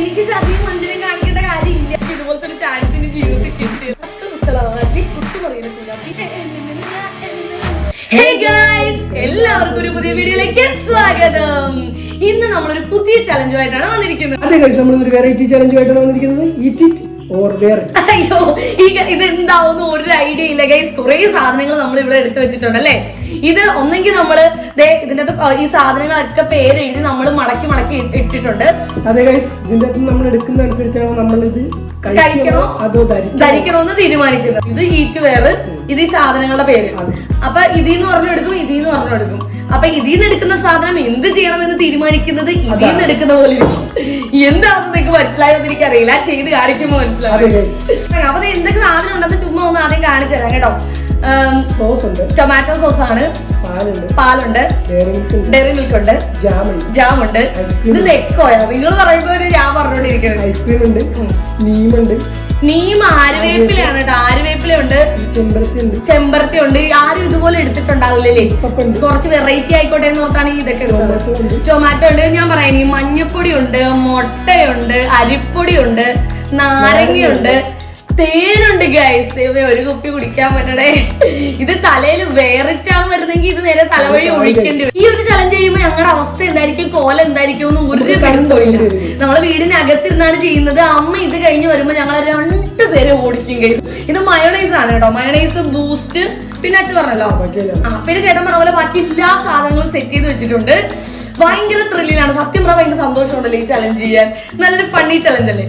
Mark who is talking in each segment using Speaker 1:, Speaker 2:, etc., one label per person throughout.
Speaker 1: എനിക്ക് സദ്യയും മന്ദിരം കാണിക്കേണ്ട കാര്യമില്ല. ഇതുപോലത്തെ ഒരു ചാൻസ് ഇനി ജീവിതത്തിൽ കിട്ടിയത്! എല്ലാവർക്കും ഒരു പുതിയ വീഡിയോയിലേക്ക് സ്വാഗതം. ഇന്ന് നമ്മളൊരു പുതിയ ചലഞ്ചുമായിട്ടാണ് വന്നിരിക്കുന്നത്.
Speaker 2: അതെ ഗൈസ് നമ്മൾ ഒരു വെറൈറ്റി ചലഞ്ചുമായിട്ടാണ് വന്നിരിക്കുന്നത്. ഈ
Speaker 1: അയ്യോ ഈ ഇത് എന്താവുന്ന ഒരു ഐഡിയ ഇല്ല ഗൈസ് കുറെ സാധനങ്ങൾ നമ്മൾ ഇവിടെ എടുത്തു വെച്ചിട്ടുണ്ട് അല്ലേ? ഇത് ഒന്നെങ്കിൽ നമ്മൾ ഇതിന്റെ ഈ സാധനങ്ങളൊക്കെ പേര് എഴുതി നമ്മൾ മടക്കി മടക്കി ഇട്ടിട്ടുണ്ട്.
Speaker 2: അതെ ഗൈസ് ഇതിന്റെ നമ്മൾ എടുക്കുന്ന അനുസരിച്ചാണ് നമ്മൾ ഇത്
Speaker 1: കഴിക്കണോ?
Speaker 2: അതോ ധരിക്കണോ?
Speaker 1: ധരിക്കണമെന്ന് തീരുമാനിക്കുന്നത്. ഇത് ഹീറ്റ് വെയർ ഇത് ഈ സാധനങ്ങളുടെ പേര്. അപ്പൊ ഇതിന്ന് പറഞ്ഞെടുക്കും ഇതിന്ന് പറഞ്ഞെടുക്കും. അപ്പൊ ഇതിന്ന് എടുക്കുന്ന സാധനം എന്ത് ചെയ്യണമെന്ന് തീരുമാനിക്കുന്നത് ഇതിന്ന് എടുക്കുന്ന പോലെ എന്താണെന്ന് നിങ്ങൾക്ക് മനസ്സിലായെന്ന് എനിക്കറിയില്ല. ചെയ്ത് കാണിക്കുമ്പോ
Speaker 2: അതെ
Speaker 1: മനസ്സിലാവും അപ്പൊ എന്തൊക്കെ സാധനം ഉണ്ടെന്ന് ചുമ്മാ ഒന്ന് ആദ്യം കാണിച്ചു തരാം കേട്ടോ.
Speaker 2: സോസ് ഉണ്ട്.
Speaker 1: ടൊമാറ്റോ സോസ് ആണ്.
Speaker 2: പാലുണ്ട്.
Speaker 1: പാലുണ്ട്.
Speaker 2: ഡയറി മിൽക്ക് ഉണ്ട്.
Speaker 1: ജാമുണ്ട് മിൽക്ക് ഉണ്ട്.
Speaker 2: ജാം ഉണ്ട്
Speaker 1: ജാം ഉണ്ട്
Speaker 2: Ice cream
Speaker 1: ഇത് തെക്കോയോ നിങ്ങൾ പറയുമ്പോൾ ഞാൻ പറഞ്ഞോണ്ടിരിക്കുന്നത്.
Speaker 2: ഐസ്ക്രീം ഉണ്ട്. നീമുണ്ട്.
Speaker 1: നീം ആര്യവേപ്പിലയാണ് കേട്ടോ.
Speaker 2: ഈ ചെമ്പരത്തി ഉണ്ട്.
Speaker 1: ആരും ഇതുപോലെ എടുത്തിട്ടുണ്ടാവില്ലല്ലേ? കുറച്ച് വെറൈറ്റി ആയിക്കോട്ടെ എന്ന് ഓർത്താണ് ഇതൊക്കെ
Speaker 2: ടൊമാറ്റോ ഉണ്ട്.
Speaker 1: ടൊമാറ്റോ ഉണ്ട്. ഞാൻ പറയാം. ഈ മഞ്ഞപ്പൊടി ഉണ്ട് മുട്ടയുണ്ട് അരിപ്പൊടി ഉണ്ട് നാരങ്ങയുണ്ട് തേനുണ്ട് ഗൈസ് ദൈവമേ ഒരു കുപ്പി കുടിക്കാൻ പറ്റണേ. ഇത് തലയിൽ വേറിട്ടാൻ വരുന്നെങ്കിൽ ഇത് നേരെ തലവഴി ഒഴിക്കേണ്ടി വരും. ഈ ഒരു ചലഞ്ച് ചെയ്യുമ്പോൾ ഞങ്ങളുടെ അവസ്ഥ എന്തായിരിക്കും? കോല എന്തായിരിക്കും? എന്ന് ഒരു പിടുത്തമില്ല നമ്മളെ വീടിനകത്തിരുന്നാണ് ചെയ്യുന്നത്. അമ്മ ഇത് കഴിഞ്ഞ് വരുമ്പോൾ ഞങ്ങൾ രണ്ടു പേരെ ഓടിക്കും ഗൈസ് ഇത് മയോണൈസ് ആണ് കേട്ടോ. മയോണൈസ് ബൂസ്റ്റ് പിന്നെ അച്ഛൻ പറഞ്ഞല്ലോ. ആ പിന്നെ ചേട്ടൻ പറഞ്ഞ പോലെ ബാക്കി എല്ലാ സാധനങ്ങളും സെറ്റ് ചെയ്ത് വെച്ചിട്ടുണ്ട്. ഭയങ്കര ത്രില്ലിലാണ് സത്യം പറഞ്ഞാൽ ഭയങ്കര സന്തോഷമുണ്ടല്ലോ ഈ ചലഞ്ച് ചെയ്യാൻ. നല്ലൊരു ഫണ്ണി ചലഞ്ച് അല്ലേ?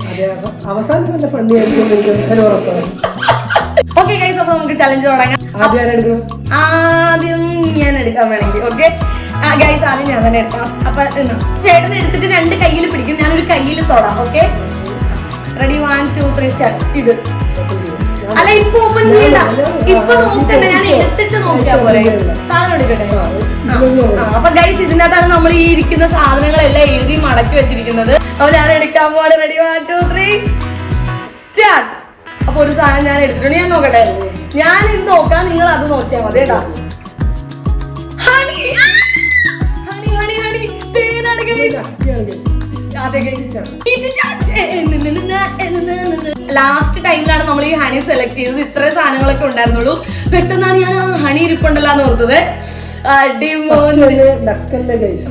Speaker 2: അവസാനം നല്ല ഫണ്ണി
Speaker 1: ഓക്കെ ഗൈസ് അപ്പൊ നമുക്ക് ചലഞ്ച് തുടങ്ങാം.
Speaker 2: ആദ്യം
Speaker 1: ഞാൻ എടുക്കാൻ വേണമെങ്കിൽ ഓക്കെ ഗൈസ് ആദ്യം ഞാൻ തന്നെ എടുക്കാം. അപ്പൊ ചേട്ടൻ എടുത്തിട്ട് രണ്ട് കയ്യിൽ പിടിക്കും. ഞാനൊരു കയ്യിൽ തൊടാം okay ready one two three star ഇത്. അല്ല ഇപ്പൊ ഓപ്പൺ ചെയ്യണ്ട. ഇപ്പൊ നോക്കണ്ട. ഞാൻ എടുത്തിട്ട് നോക്കിയാ പോലെ സാധനം എടുക്കട്ടെ? അപ്പൊ ഗൈസ് ഇതിനകത്താണ് നമ്മൾ ഈ ഇരിക്കുന്ന സാധനങ്ങളെല്ലാം എഴുതി മടക്കി വെച്ചിരിക്കുന്നത്. അപ്പൊ ഞാൻ എടുക്കാൻ പോലെ ready one two three start അപ്പൊ ഒരു സാധനം ഞാൻ എടുത്തിട്ടുണ്ട്. ഞാൻ നോക്കട്ടെ. ഞാൻ ഇത് നോക്കാം. നിങ്ങൾ അത് നോക്കിയാൽ മതി കേട്ടാ. ഹണി ഹണി ഹണി ഹണി തേനാണ് guys. ലാസ്റ്റ് ടൈമിലാണ് നമ്മൾ ഈ ഹണി സെലക്ട് ചെയ്തത്. ഇത്ര സാധനങ്ങളൊക്കെ ഉണ്ടായിരുന്നുള്ളൂ. പെട്ടെന്നാണ് ഞാൻ ആ ഹണി ഇരിപ്പുണ്ടല്ലോ എന്ന് ഓർത്തത്.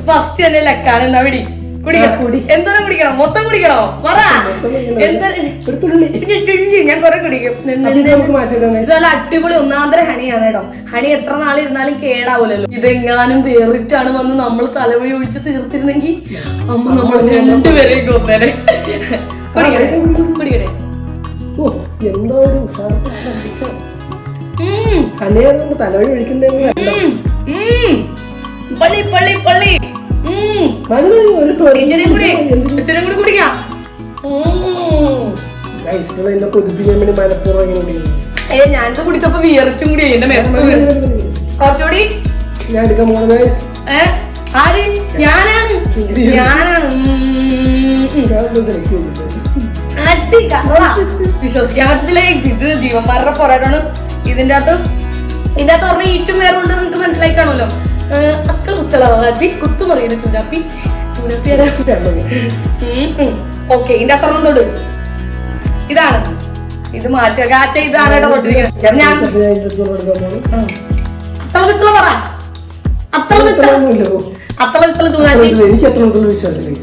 Speaker 1: ഫസ്റ്റ് തന്നെ ലക്കാണ്. എന്നാ പിടി. എന്തോരം കുടിക്കണം? മൊത്തം കുടിക്കണോ? പറ. ഞാൻ കുറെ കുടിക്കും. ഇതല്ല അടിപൊളി ഒന്നാന്തര ഹണിയാണ് കേട്ടോ. ഹണി എത്ര നാളിരുന്നാലും കേടാവൂലല്ലോ. ഇതെങ്ങാനും വേറിട്ടാണ് വന്ന് നമ്മൾ തലവഴി ഒഴിച്ച് തീർത്തിരുന്നെങ്കിൽ അമ്മ നമ്മൾ രണ്ടുപേരെയും കൊന്നേനെ. കുടിക്കണേ? കുടിക്കണേ?
Speaker 2: എന്താ ഒരു ഉഷാർ
Speaker 1: ഉം,
Speaker 2: കണ്ണീർ തലവഴി ഒഴിക്കണ്ടെങ്കിൽ.
Speaker 1: പള്ളി പള്ളി പള്ളി. ഞാനിത് കുടിച്ചപ്പോ വിയർച്ചും കൂടി എന്റെ. കുറച്ചുകൂടി.
Speaker 2: ഞാൻ എടുക്കാൻ പോകുന്നത്
Speaker 1: ആര്? ഞാനാണ്. ഞാനാണ്. വിശ്വസിക്കാൻ പറ്റില്ല ഇത് ജീവന്മാരുടെ പോരാട്ടമാണ്. ഇതിന്റെ അകത്ത് ഇതിന്റെ അകത്ത് പറഞ്ഞ ഈറ്റും വേറെ ഉണ്ട് നിങ്ങൾക്ക് മനസ്സിലായി കാണുമല്ലോ. അക്കൾ കുത്തളവാജി കുത്തു പറയുന്നു ചുനാപ്പി ഓക്കെ ഇതിന്റെ അത്ര തൊട്ട് ഇതാണ്. ഇത് മാറ്റുക കാച്ച ഇതാണ് കേട്ടോ തൊട്ടിരിക്കുന്നത് ഞാൻ അത്തള വിത്തള പറ. അത്തള വിത്തള അത്തള വിത്തള ചുനാപ്പി
Speaker 2: എനിക്ക് വിശ്വാസം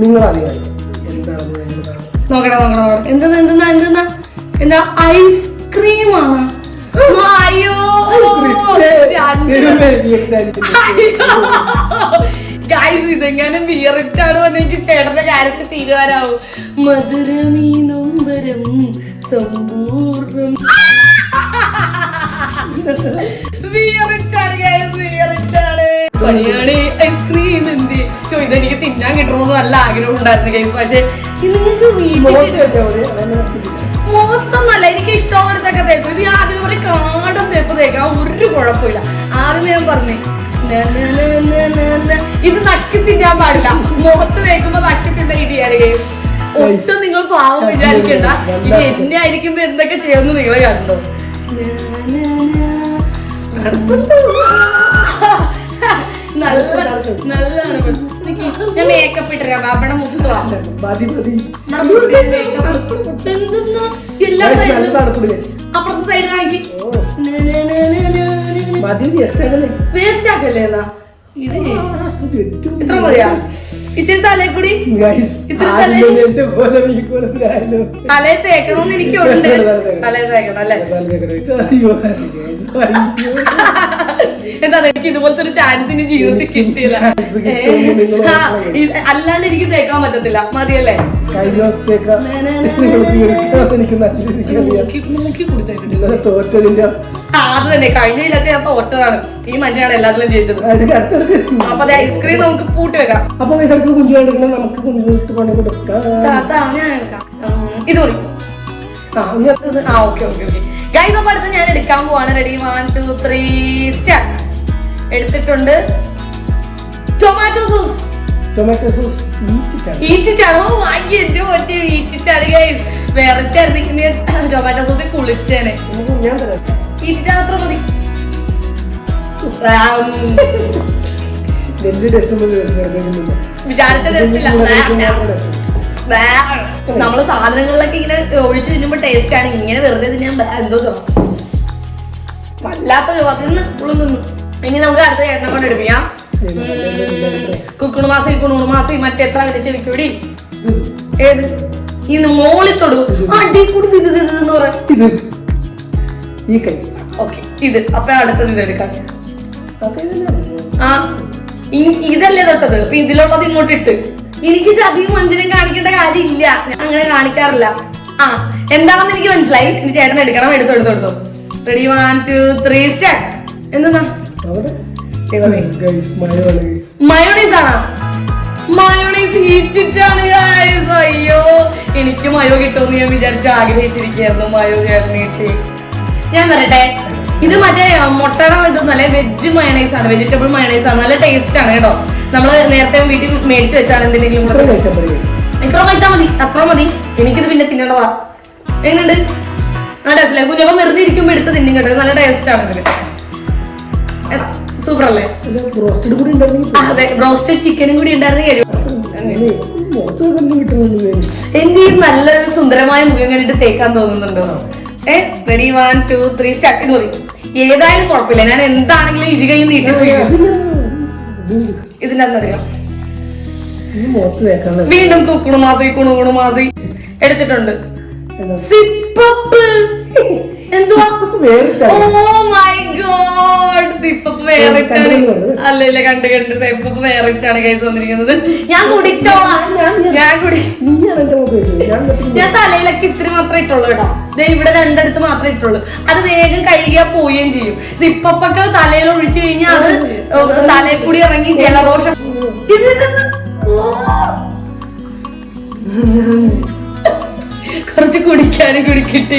Speaker 2: നിങ്ങൾ അറിയാം എന്താണെന്ന് ഭയങ്കര കാണാം.
Speaker 1: നോക്കട്ടെ നോക്കട്ടെ നോക്കട്ടെ എന്തെന്നാ എന്തെന്നാ എന്തെന്നാ എന്താ ഐസ്ക്രീം ആണ് അയ്യോ. ഗൈസ് ഇതെങ്ങനെ ബിയറിട്ടാണ് വന്നെങ്കിൽ ചേട്ടന്റെ കാര്യത്തിൽ തീരുമാനാവും മധുരമീ നൊമ്പരം സമ്പൂർണം. പണിയാണ് ഐസ്ക്രീം എന്ത്? ചോ ഇതെനിക്ക് തിന്നാൻ കിട്ടണമെന്ന് നല്ല ആഗ്രഹം ഉണ്ടായിരുന്നു ഗൈസ് പക്ഷെ നിങ്ങൾക്ക് വീട്ടിൽ ഇഷ്ടമുള്ളതൊക്കെ തേക്കും ഇത് ആദ്യം ഒരു കാടം തേപ്പ് തേക്കാം ഒരു കുഴപ്പമില്ല. ആദ്യമേ ഞാൻ പറഞ്ഞു. ഇത് നക്കി തിന്നാൻ പാടില്ല. മുഖത്ത് തേക്കുമ്പോ നക്കി തിന്ന ഇടിയാണ്. ഒട്ടും നിങ്ങൾ പാവം വിചാരിക്കണ്ട. ഇത് എന്നെ ആയിരിക്കുമ്പോ എന്തൊക്കെ ചെയ്യുമെന്ന് നിങ്ങൾ കണ്ടോ? ഞാൻ മേക്കപ്പ് ഇട്ടിരാം
Speaker 2: മതി മതി.
Speaker 1: എന്തെന്നാ? എല്ലാ. അപ്പുറത്തെ സൈഡ് കാണിക്ക് വേസ്റ്റ് ആക്കല്ലേ? എന്നാ? ഇത്. ഇത്ര മതിയാ ഇച്ചിരി തലേ കൂടി. തലേ തേക്കണമെന്ന് എനിക്കുണ്ട്. തലേ തേക്കണം അല്ലേ? എന്താ എനിക്ക് ഇതുപോലത്തെ ഒരു ചാൻസ് ഇനി ജീവിതത്തിൽ കിട്ടിയില്ല? അല്ലാണ്ട് എനിക്ക് തേക്കാൻ പറ്റത്തില്ല. മതിയല്ലേ?
Speaker 2: തോറ്റതിന്റെ
Speaker 1: അത് തന്നെ. കഴിഞ്ഞ ഇതൊക്കെ ഞാൻ തോറ്റതാണ്. ഈ മനുഷ്യനാണ് എല്ലാത്തിലും ജയിച്ചത്. അപ്പൊ ഐസ്ക്രീം നമുക്ക് പൂട്ടി വെക്കാം.
Speaker 2: അപ്പൊ നമുക്ക് കുഞ്ചിട്ട് പണി കൊടുക്കാം.
Speaker 1: ഇത്
Speaker 2: ആ
Speaker 1: ഓക്കെ ഓക്കെ ഓക്കെ. ഗൈസ് അപ്പൊ അടുത്ത് ഞാൻ എടുക്കാൻ പോവാണ്. Ready one two three start എടുത്തിട്ടുണ്ട്. ടൊമാറ്റോ സോസ്
Speaker 2: ടൊമാറ്റോ സോസ്
Speaker 1: വാങ്ങി എന്റെ ഗൈസ് വേറെ ടൊമാറ്റോ കുളിച്ചേനെ. അത്ര മതി. വിചാരിച്ച നമ്മൾ സാധനങ്ങളിലൊക്കെ ഇങ്ങനെ ഒഴിച്ച് തിന്നുമ്പോ ടേസ്റ്റ് ആണ്. ഇങ്ങനെ വെറുതെ തിന്നാൻ എന്തോ ചുമ. വല്ലാത്ത ഉള്ളു നിന്ന് ഇനി നമുക്ക് അടുത്ത എണ്ണ കൊണ്ട് എടുപ്പിക്കാം. കുക്കുണു മാസി കുണുണു മാസി മറ്റെത്ര വിളിച്ച് വിക്കൂടി? ഏത്? ഇന്ന് മോളി തൊടു. അടി കൂടി ഇത് എന്ന് പറയാം. ഓക്കെ ഇത്. അപ്പൊ അടുത്തത് ഇത് എടുക്കാം. ആ ഇതല്ലേ തൊട്ടത് ഇതിലുള്ളത് ഇങ്ങോട്ട് ഇട്ട്. എനിക്ക് ചതിയും മന്ദിരം കാണിക്കേണ്ട കാര്യമില്ല. അങ്ങനെ കാണിക്കാറില്ല. ആ എന്താണെന്ന് എനിക്ക് മനസ്സിലായി. ഇനി ചേട്ടൻ എടുക്കണം എടുത്തു എടുത്തു എടുത്തു. Ready one two three
Speaker 2: step എന്താ.
Speaker 1: മയോണൈസ് ആണോ? മയോണൈസ് ഈറ്റിട്ടാണ് അയ്യോ എനിക്ക് മയോ കിട്ടുമെന്ന് ഞാൻ വിചാരിച്ച് ആഗ്രഹിച്ചിരിക്കുകയായിരുന്നു മയോ കിട്ടി ഞാൻ പറയട്ടെ ഇത് മറ്റേ മുട്ടയുടെ ഇതൊന്നും അല്ലെ വെജ് മയണൈസ് ആണ്. വെജിറ്റബിൾ മയണൈസ് ആണ്. നല്ല ടേസ്റ്റ് ആണ് കേട്ടോ. നമ്മൾ നേരത്തെ വീട്ടിൽ മേടിച്ചു വെച്ചാണ് എന്തെങ്കിലും
Speaker 2: എത്ര കഴിച്ചാൽ മതി.
Speaker 1: അത്ര മതി. എനിക്കിത് പിന്നെ തിന്നണവാ എങ്ങനെയുണ്ട് നല്ല ടേസ്റ്റ് കുഞ്ഞപ്പം വെറുതെ ഇരിക്കുമ്പോൾ എടുത്ത് തിന്നും കേട്ടോ. നല്ല ടേസ്റ്റ് ആണ് ഇതിന് സൂപ്പർ അല്ലേ അതെ. ബ്രോസ്റ്റഡ് ചിക്കനും കൂടി ഉണ്ടായിരുന്നു. എന്റെ നല്ലൊരു സുന്ദരമായ മുഖം കണ്ടിട്ട് തേക്കാൻ തോന്നുന്നുണ്ടോ? ഏ ready one two three start മതി. ഏതായാലും കുഴപ്പമില്ല. ഞാൻ എന്താണെങ്കിലും ഇരുകയും നീട്ടി ചെയ്യും ഇതിന്റെ വീണ്ടും തൂക്കണു മാതി കുണുകുണു മാതി എടുത്തിട്ടുണ്ട്. സിപ്പപ്പ് എന്തുവാ. Oh my God. അല്ല ഇല്ല കണ്ട് കണ്ട്. കൈസ് വന്നിരിക്കുന്നത്. ഞാൻ കുടിച്ചോളാം. ഞാൻ കുടി
Speaker 2: ഞാൻ
Speaker 1: തലയിലൊക്കെ ഇത്തിരി മാത്രമേ ഇട്ടുള്ളൂ കേട്ടോ. ഇവിടെ രണ്ടിടത്ത് മാത്രമേ ഇട്ടുള്ളൂ. അത് വേഗം കഴുകിയാ പോവുകയും ചെയ്യും. സിപ്പപ്പൊക്കെ തലയിൽ ഒഴിച്ചു കഴിഞ്ഞാൽ അത് തലയിൽ കൂടി ഇറങ്ങി ജലദോഷം. കുറച്ച് കുടിക്കാനും കുടിക്കിട്ടി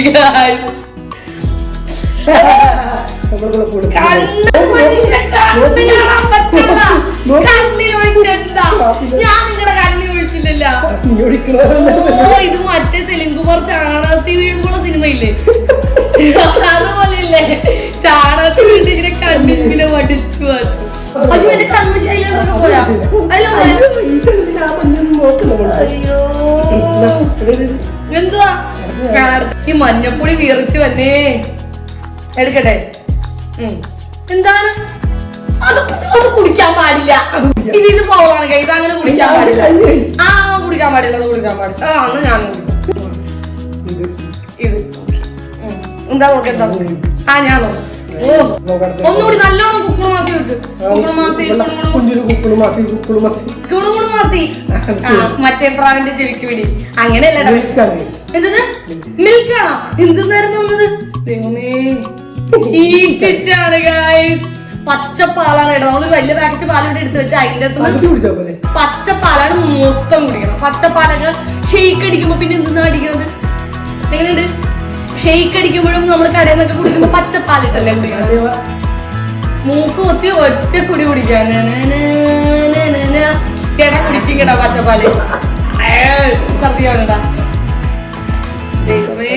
Speaker 1: ഇത് മറ്റേ തെലുങ്കുമാർ ചാണകത്തിൽ വീഴുമ്പോഴുള്ള സിനിമയില്ലേ അതുപോലെയല്ലേ ചാണകത്തിൽ വീണ്ട് ഇങ്ങനെ കണ്ണി ഇങ്ങനെ വടിച്ചു അയ്യോ എന്റെ കണ്ണു ശൈലൊക്കെ പോരാ?
Speaker 2: അയ്യോ,
Speaker 1: എന്തുവാ ഈ മഞ്ഞപ്പൊടി വീറിച്ച് വന്നേ എടുക്കട്ടെ. എന്താണ്? അത് അത് കുടിക്കാൻ പാടില്ല. ഇത് ഇത് പോവാണ് ഇത് അങ്ങനെ കുടിക്കാൻ പാടില്ല. ആ കുടിക്കാൻ പാടില്ല അത് കുടിക്കാൻ പാടില്ല. ആ അന്ന് ഞാൻ
Speaker 2: ഇത്.
Speaker 1: എന്താ നോക്കെ എന്താ? ആ ഞാൻ ഒന്നുകൂടി നല്ലോണം കുക്കുണു മാത്തി വെക്ക് കുക്കുണു മാത്തി
Speaker 2: കുഞ്ഞിന് കുപ്പിൾ മാറ്റി കുപ്പിൾ
Speaker 1: കുണുകുണു മാത്തി. മറ്റേ പ്രാവിന്റെ ചെവിക്ക് പിടി അങ്ങനെയല്ല. എന്തെന്ന് മിൽക്കാണോ എന്തെന്നായിരുന്നു വന്നത് ദൈവമേ ഈറ്റിച്ചാണ് ഗായ്സ് പച്ചപ്പാലാണ് കേട്ടോ. നമ്മൾ വലിയ പാക്കറ്റ് പാലോട്ട് എടുത്ത് വെച്ച് അതിന്റെ അകത്ത്
Speaker 2: അത് കുടിച്ചാ പോലെ.
Speaker 1: പച്ചപ്പാലാണ് മൊത്തം കുടിക്കണം. പച്ചപ്പാലൊക്കെ ഷെയ്ക്ക് അടിക്കുമ്പോ പിന്നെ എന്തെന്നാ അടിക്കുന്നത് എങ്ങനെയുണ്ട്? ഷെയ്ക്ക് അടിക്കുമ്പോഴും നമ്മൾ കടയിൽ നിന്നൊക്കെ കുടിക്കുമ്പോ പച്ചപ്പാലിട്ടല്ലേ കുടിക്കണം മൂക്ക് കൊത്തി ഒറ്റ കുടി കുടിക്കാൻ ചേട്ടാ കുടിക്കും കേട്ടാ പച്ചപ്പാൽ സത്യാകണ്ട ദൈവമേ.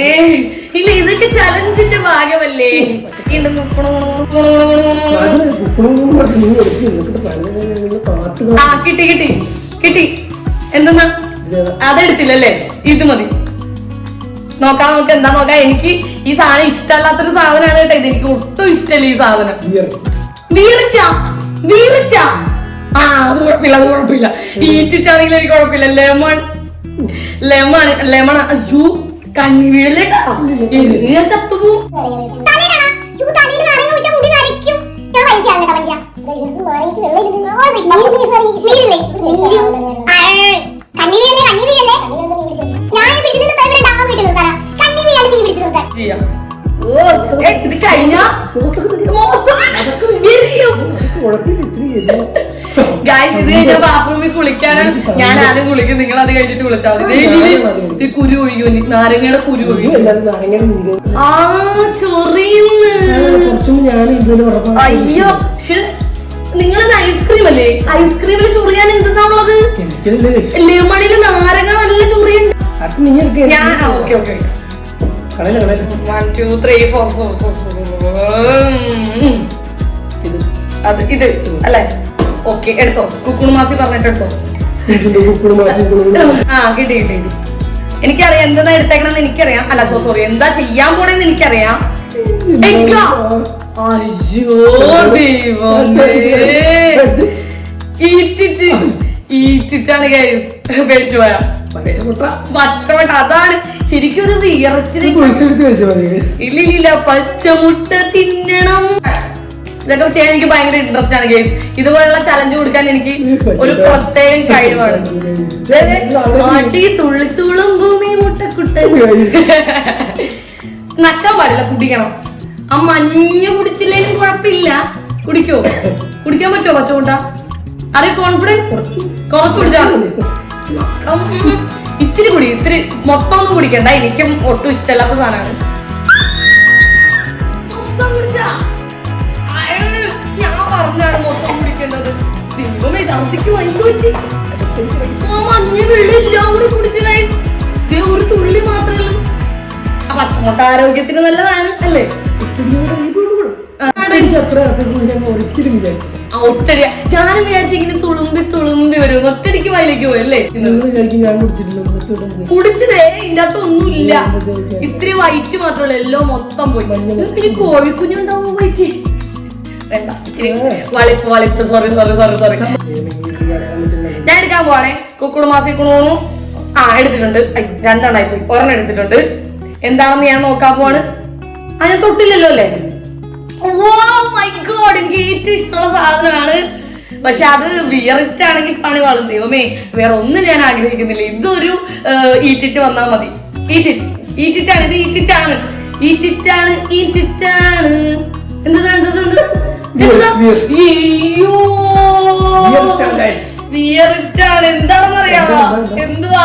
Speaker 1: ഇല്ല ഇതൊക്കെ ചലഞ്ചിന്റെ ഭാഗമല്ലേ? ആ കിട്ടി കിട്ടി. കിട്ടി. എന്തെന്നാ? അതെടുത്തില്ലല്ലേ? ഇത് മതി. നോക്കാം നമുക്ക് എന്താ നോക്കാം. എനിക്ക് ഈ സാധനം ഇഷ്ടമല്ലാത്തൊരു സാധനമാണ് കേട്ടോ ഇത്. എനിക്ക് ഒട്ടും ഇഷ്ടമല്ല ഈ സാധനം. വീറിച്ച വീറിച്ച ആ അത് കുഴപ്പമില്ല അത് കുഴപ്പമില്ല. ഈറ്റിട്ടാണെങ്കിലും എനിക്ക് കുഴപ്പമില്ല. ലെമൺ ലെമൺ ലെമൺ അയ്യോ. കണ്ണി വീഴല്ലേട്ടാ എരിഞ്ഞ് ഏ, ഇത് കഴിഞ്ഞ? ഗായ്സ് ഇത് കഴിഞ്ഞാൽ ബാത്റൂമിൽ കുളിക്കാനും ഞാൻ ആദ്യം കുളിക്കും. നിങ്ങൾ അത് കഴിഞ്ഞിട്ട് കുളിച്ചാൽ മതി. ഇത് കുരു ഒഴിക്കും. നാരങ്ങയുടെ കുരു ഒഴിക്കും. ആ ചൊറിയുന്ന്. അയ്യോ പക്ഷെ നിങ്ങളത് ഐസ്ക്രീം അല്ലേ? ഐസ്ക്രീമിൽ ചൊറിയാൻ എന്താണുള്ളത്
Speaker 2: എനിക്കല്ലേ
Speaker 1: ലെമണിൽ നാരങ്ങ നല്ല ചൊറിയുണ്ട്. ഞാൻ okay okay one two three four
Speaker 2: ഇത്.
Speaker 1: അത് ഇത് അല്ലേ? ഓക്കെ എടുത്തോ. കുക്കുണു മാസി പറഞ്ഞിട്ട് എടുത്തോ.
Speaker 2: ഇതിന്റെ ഉപ്പും മാറ്റും കുളിരും.
Speaker 1: ആ കിട്ടി കിട്ടി കിട്ടി. എനിക്കറിയാം എന്താ എടുത്തേക്കണെന്ന് എനിക്കറിയാം. അല്ല സോ സോറി എന്താ ചെയ്യാൻ പോണെന്ന് എനിക്കറിയാം. അയ്യോ. ദൈവമേ. പേടിച്ചു പോയാ.
Speaker 2: പച്ചമുട്ട.
Speaker 1: അതാണ്. ശരിക്കും ഒരു. ഇല്ല ഇല്ല പച്ചമുട്ട തിന്നണം. ഇതൊക്കെ ചെയ്യാൻ എനിക്ക് ഭയങ്കര ഇൻട്രസ്റ്റ് ആണ് ഗെയിംസ് ഇതുപോലുള്ള ചലഞ്ച് കൊടുക്കാൻ എനിക്ക് ഒരു പ്രത്യേകം കഴിവാണ്. മാട്ടി തുള്ളി തുള്ളും ഭൂമി മുട്ടക്കുട്ട നക്കാൻ പാടില്ല കുടിക്കണം. ആ മഞ്ഞ കുടിച്ചില്ലെങ്കിലും കുഴപ്പമില്ല. കുടിക്കോ? കുടിക്കാൻ പറ്റുമോ പച്ചമുട്ട? അറി കോൺഫിഡൻസ് കുറച്ച് കുടിച്ചാൽ ഉം. ഇച്ചിരി കുടി ഇത്തിരി മൊത്തം ഒന്നും കുടിക്കണ്ട. എനിക്കും ഒട്ടും ഇഷ്ടമല്ലാത്ത സാധനമാണ്. മൊത്തം കുടിച്ചാ? പറഞ്ഞാണ് മൊത്തം കുടിക്കേണ്ടത്. ദൈവമേ പറ്റി ആ മഞ്ഞ വെള്ളം എല്ലാം കൂടി കുടിച്ചു കഴി ദേ ഒരു തുള്ളി മാത്രമേ ഉള്ളൂ. ആ പച്ചമുട്ട ആരോഗ്യത്തിന് നല്ലതാണ് അല്ലേ?
Speaker 2: ഞാൻ
Speaker 1: വിചാരിച്ചു ഇങ്ങനെ തുളുമ്പി തുളുമ്പി വരും. ഒറ്റടിക്ക് വയലേക്ക്
Speaker 2: പോയല്ലേ.
Speaker 1: കുടിച്ചതേ ഇതിന്റെ അകത്ത് ഒന്നുമില്ല. ഇത്തിരി വൈറ്റ് മാത്രമല്ല എല്ലാം മൊത്തം പോയി. പിന്നെ ഇനി കോഴിക്കുഞ്ഞുണ്ടാവോ വൈറ്റ് വേണ്ട. വളിപ്പ് വളിപ്പ്. സോറി സോറി സോറി സോറി ഞാൻ എടുക്കാൻ പോവാണേ. കുക്കുടു മാസിക്കുണു ആ എടുത്തിട്ടുണ്ട്. രണ്ടെണ്ണമായി പോയി. ഒരെണ്ണം എടുത്തിട്ടുണ്ട്. എന്താണെന്ന് ഞാൻ നോക്കാൻ പോവാണ്. ആ ഞാൻ തൊട്ടില്ലല്ലോ അല്ലേ? മൈ ഗോഡ് എനിക്ക് ഏറ്റവും ഇഷ്ടമുള്ള സാധനമാണ്. പക്ഷെ അത് വിയറിച്ചാണെങ്കിൽ പണി വാളും ദൈവമേ വേറെ ഒന്നും ഞാൻ ആഗ്രഹിക്കുന്നില്ല. ഇതൊരു ഈറ്റിറ്റ് വന്നാൽ മതി. ഈറ്റിറ്റ്. ഈറ്റിറ്റാണ് ഇത് ഈറ്റിറ്റാണ്. ഈറ്റിറ്റാണ് ഈറ്റിറ്റാണ്. എന്താ എന്താ എന്താ? വിയറിച്ചാണ് എന്താണെന്ന് അറിയാമോ?
Speaker 2: എന്താ, എന്താ?
Speaker 1: എന്തുവാ?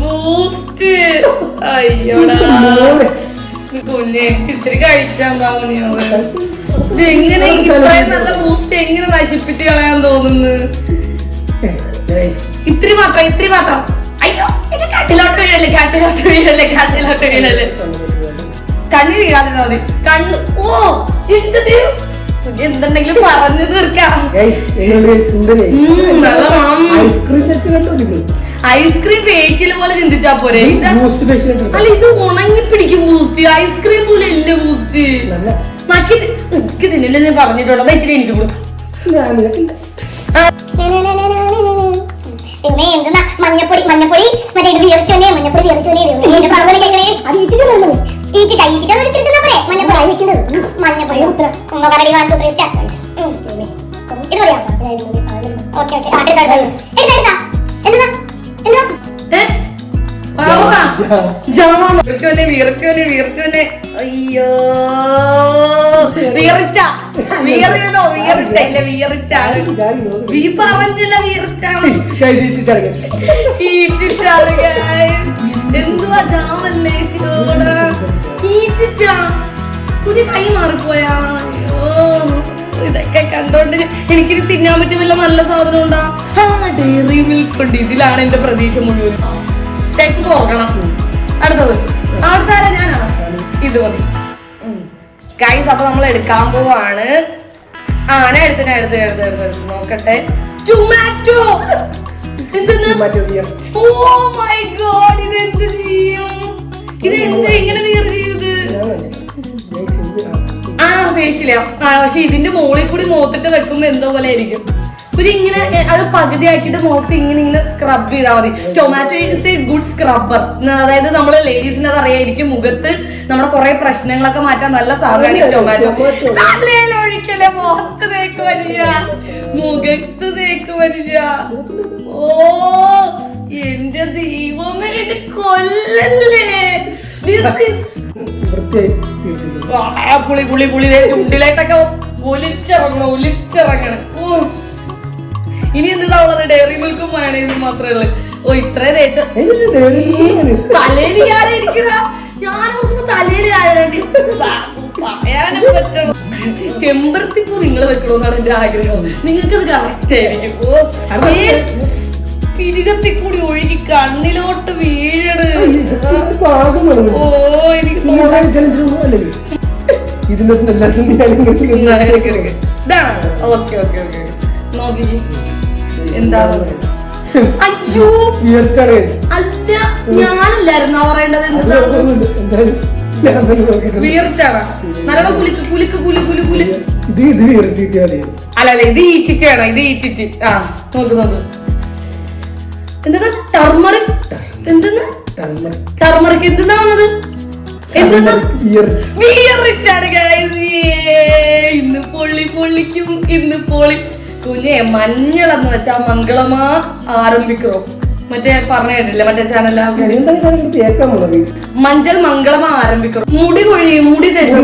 Speaker 1: ബൂസ്റ്റ്. അയ്യോടാ. കുഞ്ഞെ ഇത്തിരി കഴിച്ചാൻ തോന്നിയത് ഇത് എങ്ങനെ ഇത്രയും നല്ല ബൂസ്റ്റ് എങ്ങനെ നശിപ്പിച്ച് കളയാൻ തോന്നുന്നു? ഇത്തിരി മാത്രം ഇത്തിരി മാത്രം. അയ്യോ ഇത് കട്ടിലോട്ട് വീഴല്ലേ കട്ടിലോട്ട് വീഴല്ലേ കട്ടിലോട്ട് വീഴല്ലേ? കണ്ണ് വീഴാതെ കണ്ണ് ഓ എന്ത് ദൈവം. എന്തുണ്ടെങ്കിലും പറഞ്ഞു തീർക്കാം.
Speaker 2: ഐസ്ക്രീം
Speaker 1: ഫേഷ്യൽ പോലെ ചിന്തിച്ചാ പോരെ. ഇത്
Speaker 2: ബൂസ്റ്റ് ഫേഷ്യൽ
Speaker 1: അല്ല ഇത് ഉണങ്ങി പിടിക്കും ബൂസ്റ്റ് ഐസ്ക്രീം പോലെ അല്ലേ ബൂസ്റ്റ് നക്കി എനിക്ക് തിന്നില്ല ഞാൻ പറഞ്ഞിട്ടുണ്ടോ. ഇച്ചിരി എനിക്ക് കൊടുക്കാം.
Speaker 3: പിന്നെ എന്തെന്നാ? മഞ്ഞപ്പൊടി മഞ്ഞപ്പൊടി. മറ്റേ ഇത് വിയർച്ചോനെ മഞ്ഞപ്പൊടി വിയർച്ചോനെ അത് ഈറ്റിട്ട് പറഞ്ഞു ഈറ്റിട്ട ഈറ്റിട്ട് എടുത്തിരുന്ന പോലെ മഞ്ഞപ്പൊടി വെക്കുന്നത് മഞ്ഞപ്പൊടി ഒന്ന് പറടി വാൻ ത്രീ സ്റ്റാർ ഇത് പറയാം ഓക്കെ ഓക്കെ എടുത്താ എടുത്താ എന്താ എന്താ
Speaker 1: ഏ? പാവമാ. ജാമ. വിയർക്കുവനെ, വിയർക്കുവനെ, വിയർക്കുവനെ. അയ്യോ വിയർച്ച ഇല്ല
Speaker 2: ചിത്രം guys.
Speaker 1: എന്തുവാ ജാമല്ലേ ശിവോടാ ഈറ്റിച്ചാ പുതിയ കൈ മാറിപ്പോയാ. അയ്യോ ഇതൊക്കെ കണ്ടോണ്ട് എനിക്കിത് തിന്നാൻ പറ്റിയ വല്ല നല്ല സാധനം ഉണ്ടാ. ഡെയറി മിൽക്ക് ഉണ്ട്. ഇതിലാണ് എന്റെ പ്രതീക്ഷ മുഴുവൻ. തെക്ക് പോകണം അടുത്തത്. അടുത്ത ആരാ? ഞാനാണ് ഇത് മതി. ഗൈസ് അപ്പൊ നമ്മൾ എടുക്കാൻ പോവാണ്. ആ ഞാൻ എടുത്ത് ഞാൻ എടുത്ത് എടുത്ത് എടുത്ത് നോക്കട്ടെ. ടൊമാറ്റോ ഓ മൈ ഗോഡ് ഇത് എന്ത് ചെയ്യും? ഇത് എന്ത് എങ്ങനെ നീർ
Speaker 2: ഇത് ആ,
Speaker 1: ഫേഷ്യലോ ആ പക്ഷെ ഇതിന്റെ മുകളിൽ കൂടി മോത്തിട്ട് വെക്കുമ്പോ എന്തോ പോലെ ആയിരിക്കും. ഒരു ഇങ്ങനെ അത് പകുതി ആക്കിയിട്ട് മുഖത്ത് ഇങ്ങനെ ഇങ്ങനെ സ്ക്രബ് ചെയ്താൽ മതി. Tomato is a good scrubber അതായത് നമ്മൾ ലേഡീസിന് അത് അറിയായിരിക്കും മുഖത്ത് നമ്മുടെ കുറെ പ്രശ്നങ്ങളൊക്കെ മാറ്റാൻ നല്ല സാധനമാണ് ടൊമാറ്റോ ഒഴിക്കല്ലേ മുഖത്ത് തേക്ക് മനുഷ്യ മുഖത്ത് തേക്ക് മനുഷ്യ ഓ എന്റെ ദൈവമേ കൊല്ലല്ലേ? ഇത്
Speaker 2: വൃത്തിയായി
Speaker 1: ആ, കുളി കുളി കുളി. ഒലിച്ചിറങ്ങണം ഒലിച്ചിറങ്ങണം. ഇനി എന്താ ഉള്ളത്? ഡയറി മിൽക്കും മയണൈസും മാത്രമേ ഉള്ളൂ. ഓ ഇത്ര
Speaker 2: മിൽക്ക്
Speaker 1: തലയിൽ ആരായിരിക്കണ ഞാൻ ഓർക്കുമ്പോ തലയിൽ ആരാണ്ടി പറയാനും പറ്റണം. ചെമ്പരത്തിപ്പൂ നിങ്ങൾ വെക്കണമെന്നാണ് എന്റെ ആഗ്രഹം. നിങ്ങൾക്ക് അത് കറക്റ്റ് ആയിരിക്കും പിരികത്തിൽ കൂടി ഒഴുകി കണ്ണിലോട്ട് വീഴണ്. ഓ എനിക്ക്
Speaker 2: ഈ അല്ലേ അല്ലല്ലോ. ഇതിന്റെ ഞാൻ
Speaker 1: എന്താണ് അയ്യോ അല്ല ഞാനല്ലായിരുന്നോ പറയേണ്ടത്
Speaker 2: ഞാൻ
Speaker 1: നല്ലോണം കുലിക്ക് കുലിക്ക് കുലി കുലി കുലി
Speaker 2: ഇത് ഇത് വിയർച്ച് കിട്ടിയാൽ മതി.
Speaker 1: അല്ല അല്ല ഇത് ഈറ്റിറ്റ് ഇത് ഈറ്റിറ്റ് ആ നോക്ക് നോക്ക് എന്താ ടർമറിക് എന്തെന്ന്. ടർമറിക് എന്തെന്നാ വന്നത് ഇന്ന് പൊള്ളി പൊള്ളിക്കും ഇന്ന് പൊളി കുഞ്ഞെ മഞ്ഞൾ എന്ന് വെച്ചാ മംഗളമാ ആരംഭിക്കോ. മറ്റേ പറഞ്ഞു കേട്ടില്ലേ മറ്റേ
Speaker 2: ചാനൽ?
Speaker 1: മഞ്ചൽ മംഗളമാ ആരംഭിക്കോ. മുടി കൊഴിയും മുടി തേച്ചു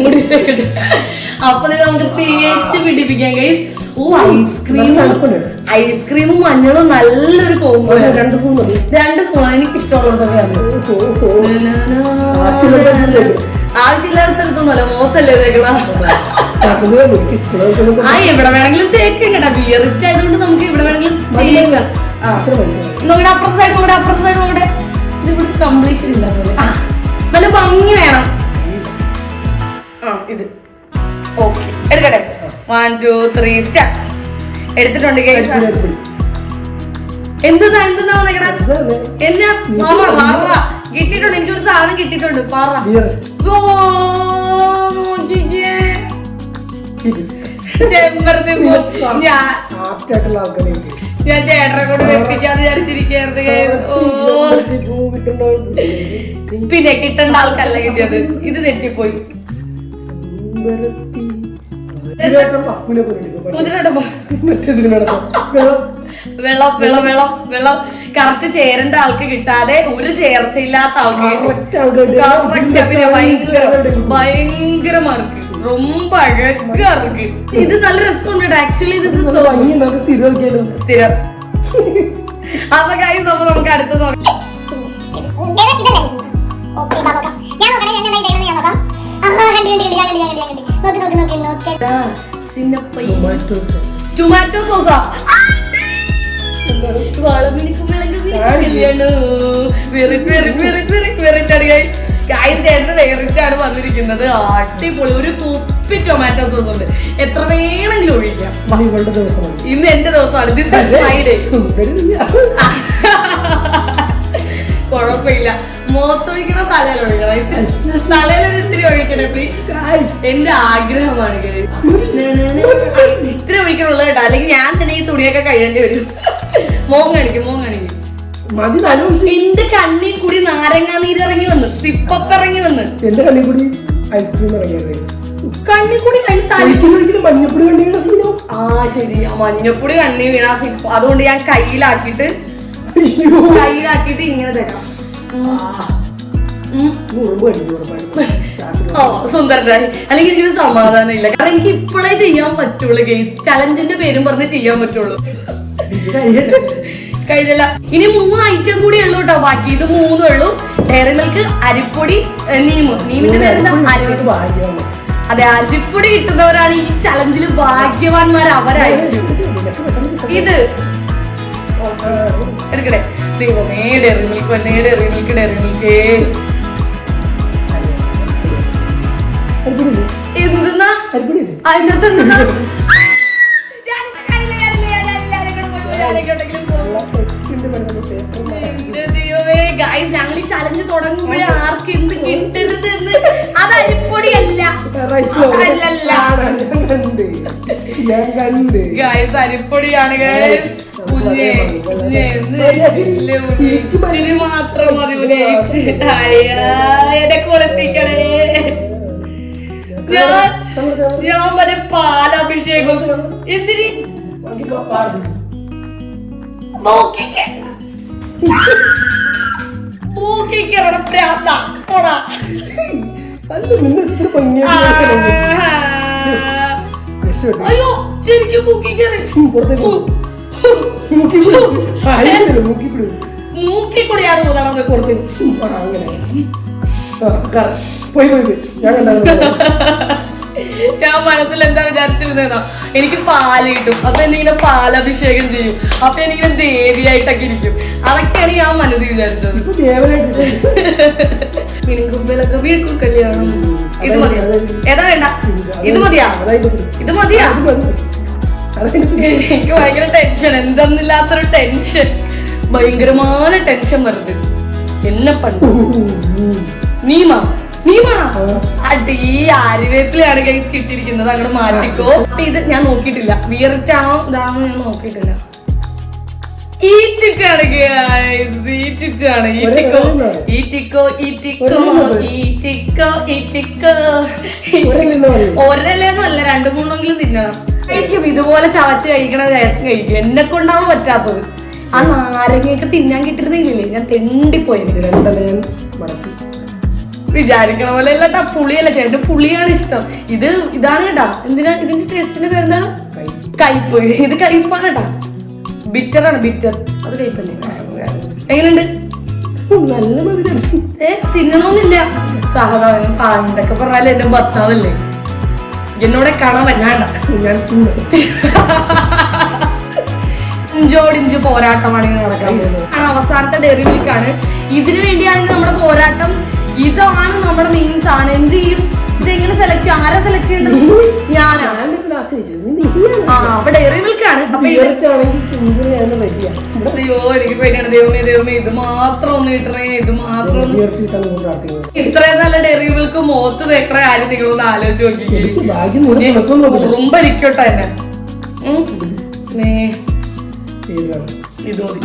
Speaker 1: മുടി തേക്കട്ടെ അപ്പൊ നമുക്ക് തേച്ച് പിടിപ്പിക്കാൻ കഴിയും ഓ ഐസ്ക്രീം. ഐസ്ക്രീമും മഞ്ഞളും നല്ലൊരു കോമ്പോ
Speaker 2: രണ്ട് സ്പൂൺ മതി.
Speaker 1: രണ്ട് സ്പൂൺ എനിക്ക് ഇഷ്ടമുള്ളതൊക്കെ? ആവശ്യമില്ലാത്തടുത്തൊന്നുമല്ല മോത്തല്ലേ
Speaker 2: ഇഷ്ടമുള്ളത്
Speaker 1: ആ എവിടെ വേണമെങ്കിലും തേക്കാം കേട്ടാ. ബിയറിച്ച് ആയതുകൊണ്ട് നമുക്ക് എവിടെ വേണമെങ്കിലും തേക്കാം. അപ്പുറത്തെ സൈഡ് നമ്മുടെ അപ്പുറത്തെ സൈഡ് നമ്മുടെ ഇത് ഇവിടെ കംപ്ലീഷൻ ഇല്ല നല്ല ഭംഗി വേണം. ആ ഇത്. ഓക്കെ എടുക്കട്ടെ വൺ ടു ത്രീ സ്റ്റാർ എടുത്തിട്ടുണ്ട്.
Speaker 2: എന്താ.
Speaker 1: എന്തെന്നാ. എന്നാ പറ പറ കിട്ടിയിട്ടുണ്ട് എനിക്കൊരു സാധനം കിട്ടിയിട്ടുണ്ട് പറ ചെമ്പരത്തി. ഞാൻ ഞാൻ ചേട്ടനെ കൊണ്ട് വെപ്പിക്കാന്ന്
Speaker 2: വിചാരിച്ചിരിക്കുന്നത്
Speaker 1: പിന്നെ കിട്ടേണ്ട ആൾക്കല്ല കിട്ടിയത് ഇത് തെറ്റിപ്പോയി
Speaker 2: വെളുത്തി ഇതിലേറ്റം പപ്പുനെ വെള്ളം.
Speaker 1: വെള്ളം വെള്ളം വെള്ളം കറക്റ്റ് ചേരേണ്ട ആൾക്ക് കിട്ടാതെ ഒരു ചേർച്ചയില്ലാത്ത ആൾക്ക് ഭയങ്കര ഭയങ്കര മാർക്ക് ரொம்ப அழகா இருக்கு இது நல்ல
Speaker 2: ரெஸ்பாண்ட் ஆக்சுவலி இது സ്ഥിരം
Speaker 1: സ്ഥിരം. അപ്പൊ കാര്യം നമ്മൾ നമുക്ക് അടുത്തത് നോക്കാം.
Speaker 3: ഞാൻ നോക്കാം ഞാൻ നോക്കാം?
Speaker 1: ഇതാ,
Speaker 2: ടൊമാറ്റോ സോസ്
Speaker 1: വന്നിരിക്കുന്നത് അടിപൊളി ഒരു കുപ്പി ടൊമാറ്റോ സോസ് ഉണ്ട് എത്ര വേണമെങ്കിലും ഒഴിക്കാം
Speaker 2: ദിവസമാണ്
Speaker 1: ഇന്ന് എന്റെ ദിവസമാണ് ദിസ് ഫ്രൈഡേ. കുഴപ്പമില്ല മുഖത്തൊഴിക്കണോ തലയിലൊഴിക്കണം തലയിൽ ഇത്തിരി ഒഴിക്കണേ പ്ലീസ് എന്റെ ആഗ്രഹമാണ് ഇത്തിരി ഒഴിക്കണുള്ളത് കേട്ടോ. അല്ലെങ്കിൽ ഞാൻ തന്നെ ഈ തുണിയൊക്കെ കഴിയേണ്ടി വരും. മോൻ കാണിക്കും മോൻ കാണിക്കും. എന്റെ കണ്ണിൽ കൂടി നാരങ്ങാ നീര് ഇറങ്ങി വന്ന്. സിപ്പപ്പ് ഇറങ്ങി വന്ന്.
Speaker 2: എന്റെ കണ്ണിൽ കൂടി ഐസ്ക്രീം ഇറങ്ങിയത്
Speaker 1: കണ്ണിൽ കൂടി
Speaker 2: മഞ്ഞപ്പൊടി
Speaker 1: ആ ശരി. മഞ്ഞപ്പൊടി കണ്ണി വീണ സിപ്പ് അതുകൊണ്ട് ഞാൻ കയ്യിലാക്കിയിട്ട്
Speaker 2: അയ്യോ.
Speaker 1: കയ്യിലാക്കിയിട്ട് ഇങ്ങനെ തരാം. സുന്ദരനായി അല്ലെങ്കിൽ ഇതിന് സമാധാനം ഇല്ല. കാരണം എനിക്ക് ഇപ്പോഴേ ചെയ്യാൻ പറ്റുള്ളൂ ഗെയ്സ് ചലഞ്ചിന്റെ പേരും പറഞ്ഞ് ചെയ്യാൻ പറ്റുള്ളൂ. കഴിഞ്ഞില്ല ഇനി മൂന്ന് ഐറ്റം കൂടി ഉള്ളൂ കേട്ടോ ബാക്കി ഇത് മൂന്നേ ഉള്ളൂ. ഡയറി മിൽക്ക് അരിപ്പൊടി നീമ് നീമിന്റെ പേരെന്താ? അതെ അരിപ്പൊടി കിട്ടുന്നവരാണ് ഈ ചലഞ്ചിൽ ഭാഗ്യവാന്മാർ അവരായി. ഇത് എടുക്കട്ടെ ദൈവമേ മിൽക്ക് വന്നേ ഡയറി മിൽക്ക്
Speaker 2: അരിപ്പൊടി
Speaker 1: അകത്ത് ഞങ്ങൾ ഈ ചലഞ്ച് തുടങ്ങുമ്പോഴേ ആർക്ക് എന്ത് കിട്ടരുത് എന്ന് അത് അല്ലല്ല. ഗായ്സ് അരിപ്പൊടിയാണ് guys. മാത്രം മതി എന്നെ കുളിപ്പിക്കണേ ഞാൻ ഞാൻ മറ്റേ പാലഭിഷേകം. എന്തിന്? അയ്യോ ശരിക്കും മൂക്കി കൂടിയാണ്
Speaker 2: പോയി പോയി പോയി. ഞാൻ
Speaker 1: ഞാൻ മനസ്സിൽ എന്താ വിചാരിച്ചിരുന്നേന്നാ? എനിക്ക് പാൽ കിട്ടും. അപ്പൊ എന്നിങ്ങനെ പാലഭിഷേകം ചെയ്യും. അപ്പൊ എനിക്കിങ്ങനെ ദേവിയായിട്ടൊക്കെ ഇരിക്കും. അതൊക്കെയാണ് ഞാൻ മനസ്സിൽ വിചാരിച്ചത്. മിനിക്കുമ്പലൊക്കെ വീക്കും കല്യാണം. ഇത് മതിയാ? ഏതാ വേണ്ട? ഇത് മതിയാ? ഇത് മതിയാ? എനിക്ക് ഭയങ്കര ടെൻഷൻ എന്തെന്നില്ലാത്തൊരു ടെൻഷൻ ഭയങ്കരമായ ടെൻഷൻ വരുന്നത്. എന്നെ പണ്ട്. നീമാ? നീമാണോ? അടി ആര്യവേപ്പിലാണ് കൈ കിട്ടിയിരിക്കുന്നത്. അങ്ങോട്ട് മാറ്റിക്കോ. അപ്പൊ ഇത് ഞാൻ നോക്കിയിട്ടില്ല. വിയറിറ്റാണോ ഇതാണോ ഞാൻ നോക്കിയിട്ടില്ല. ഈറ്റിക്കാണ് guys. ഈറ്റിക്കാണ് ഈറ്റിക്കോ. ഈറ്റിക്കോ ഈറ്റിക്കോ ഈറ്റിക്കോ ഈറ്റിക്കോ. ഒരല്ലേന്നും അല്ല രണ്ടു മൂന്നെങ്കിലും തിന്നണം. കഴിക്കും. ഇതുപോലെ ചവച്ച് കഴിക്കണ നേരത്തെ കഴിക്കും. എന്നെ കൊണ്ടാണ് പറ്റാത്തത്. ആ നാരങ്ങയൊക്കെ തിന്നാൻ കിട്ടിയിരുന്നില്ലേ? ഞാൻ തെണ്ടിപ്പോയി
Speaker 2: മടക്കി.
Speaker 1: വിചാരിക്കണ പോലെ അല്ല കേട്ടാ പുളിയല്ല. ചേട്ടൻ പുളിയാണ് ഇഷ്ടം. ഇത് ഇതാണ് കേട്ടാ എന്തിനാ? ഇതിന്റെ ടേസ്റ്റിന്റെ പേരെന്താണ്? കയ്പ് ഇത് കയ്പാണ് കേട്ടാ ബിറ്ററാണ് ബിറ്റർ അത് കയ്പല്ലേ എങ്ങനെയുണ്ട്?
Speaker 2: നല്ല മധുരം.
Speaker 1: ഏ? തിന്നണമെന്നില്ല സഹതാപം പണ്ടൊക്കെ പറഞ്ഞാലും എന്റെ ഭർത്താവല്ലേ? എന്നോടെ കാണാൻ പറ്റാണ്ട
Speaker 2: ഞാൻ
Speaker 1: ഇഞ്ചോടിഞ്ച് പോരാട്ടമാണ് ഇങ്ങനെ നടക്കാൻ പോകുന്നത്. അവസാനത്തെ ഡെറി മിൽക്കാണ് ഇതിനു വേണ്ടിയാണ് നമ്മുടെ പോരാട്ടം. ഇതാണ് നമ്മുടെ മെയിൻ സാധനം. എന്ത് ചെയ്യും? ഇതെങ്ങനെ സെലക്ട് ആരാ സെലക്ട് ചെയ്യേണ്ടത്? ഞാനാ.
Speaker 2: ഞാനിപ്പോ ലാസ്റ്റ്
Speaker 1: അയ്യോ എനിക്ക് പേടിയാണ്. ദൈവമേ ദൈവമേ ഇത് മാത്രം ഒന്ന് കിട്ടണേ ഇത് മാത്രം ഇത്രയും നല്ല ഡെറി മിൽക്ക് മുഖത്ത് വെക്കണ കാര്യം നിങ്ങളൊന്ന് ആലോചിച്ച് നോക്കിക്കേ ഉറുമ്പരിക്കോട്ടെ എന്നെ. ഇത് മതി.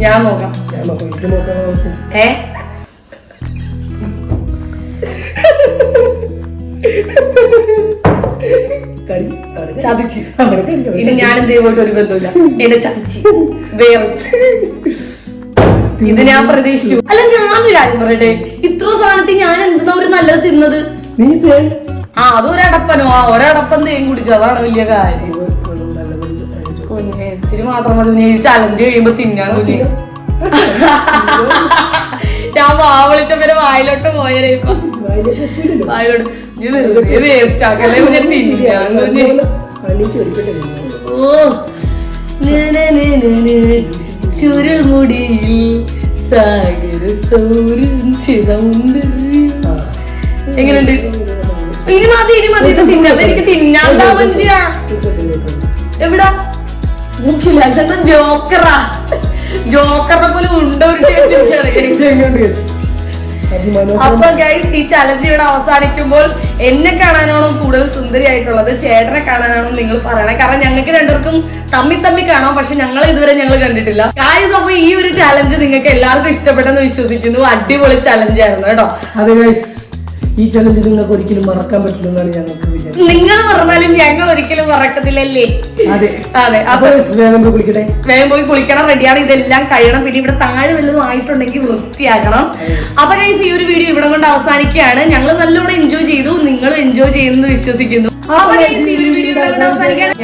Speaker 1: ഞാൻ നോക്കാം.
Speaker 2: ഞാൻ നോക്കാം. എനിക്ക് നോക്കാൻ നോക്കും.
Speaker 1: ഏ?
Speaker 2: കടി
Speaker 1: ചതിച്ച്. ഇനി ഞാനും ദൈവമായിട്ട് ഒരു ബന്ധമില്ല എന്നെ ചതിച്ച്. വേറെ ഇത് ഞാൻ പ്രതീക്ഷിച്ചു. അല്ല ഞാനൊരു കാര്യം പറയട്ടെ. ഇത്ര സാധനത്തിൽ ഞാൻ എന്തിനാ ഒരു നല്ലത് തിന്നത്?
Speaker 2: നീ
Speaker 1: ആ അതൊരടപ്പനോ ആ ഒരടപ്പൻ തേൻ കുടിച്ചു. അതാണ് വലിയ കാര്യം. കുഞ്ഞെ ഇച്ചിരി മാത്രം മതി. ചലഞ്ച് കഴിയുമ്പോ തിന്നാൻ കുഞ്ഞെ. ഞാൻ വാ പിന്നെ വായിലോട്ട് പോയാലേ ഇപ്പൊ. വായിലോട്ട്. വേസ്റ്റ് ആക്കല്ലേ?
Speaker 2: തിന്നില്ല.
Speaker 1: ഓ. ചുരുൾ മുടിയിൽ സാഗര സൗരഞ്ചിതമുണ്ട്. എങ്ങനെയുണ്ട്? ഇനി മതി ഇനി മതി. തിന്നത് എനിക്ക് തിന്നാൻ താമസിച്ചാ എവിടാ? മൂക്കില്ല അതെന്താ ജോക്കറാ? ജോക്കറിനെ പോലെ ഉണ്ടോ ഒരു
Speaker 2: ടേസ്റ്റ്.
Speaker 1: അപ്പൊ ഗൈസ് ഈ ചലഞ്ച് ഇവിടെ അവസാനിക്കുമ്പോൾ എന്നെ കാണാനാണോ കൂടുതൽ സുന്ദരിയായിട്ടുള്ളത്? ചേട്ടനെ കാണാനാണോ നിങ്ങൾ പറയണേ? കാരണം ഞങ്ങൾക്ക് രണ്ടുപേർക്കും തമ്മി തമ്മി കാണാം പക്ഷെ ഞങ്ങൾ ഇതുവരെ ഞങ്ങൾ കണ്ടിട്ടില്ല. ഗൈസ് അപ്പൊ ഈ ഒരു ചലഞ്ച് നിങ്ങൾക്ക് എല്ലാവർക്കും ഇഷ്ടപ്പെട്ടെന്ന് വിശ്വസിക്കുന്നു. അടിപൊളി ചലഞ്ച് ആയിരുന്നു കേട്ടോ.
Speaker 2: അതെ ഗൈസ് ഈ ചലഞ്ച് നിങ്ങൾക്ക് ഒരിക്കലും മറക്കാൻ പറ്റില്ലെന്നാണ് ഞങ്ങൾക്ക്
Speaker 1: നിങ്ങൾ പറഞ്ഞാലും ഞങ്ങൾ ഒരിക്കലും മറക്കത്തില്ലല്ലേ?
Speaker 2: അതെ.
Speaker 1: അതെ
Speaker 2: അപ്പൊ
Speaker 1: അപ്പൊ
Speaker 2: വേഗം പോയി കുളിക്കട്ടെ?
Speaker 1: വേഗം പോയി കുളിക്കണം റെഡിയാണ്. ഇതെല്ലാം കഴിയണം. പിന്നെ ഇവിടെ താഴെ വല്ലതും ആയിട്ടുണ്ടെങ്കിൽ വൃത്തിയാക്കണം. അപ്പൊ ഗൈസ് ഈ ഒരു വീഡിയോ ഇവിടെ കൊണ്ട് അവസാനിക്കുകയാണ്. ഞങ്ങൾ നല്ലോണം എൻജോയ് ചെയ്തു. നിങ്ങൾ എൻജോയ് ചെയ്യുന്നു വിശ്വസിക്കുന്നു. അപ്പൊ guys, ഈ ഒരു വീഡിയോ ഇവിടെ കൊണ്ട് അവസാനിക്കുകയാണ്.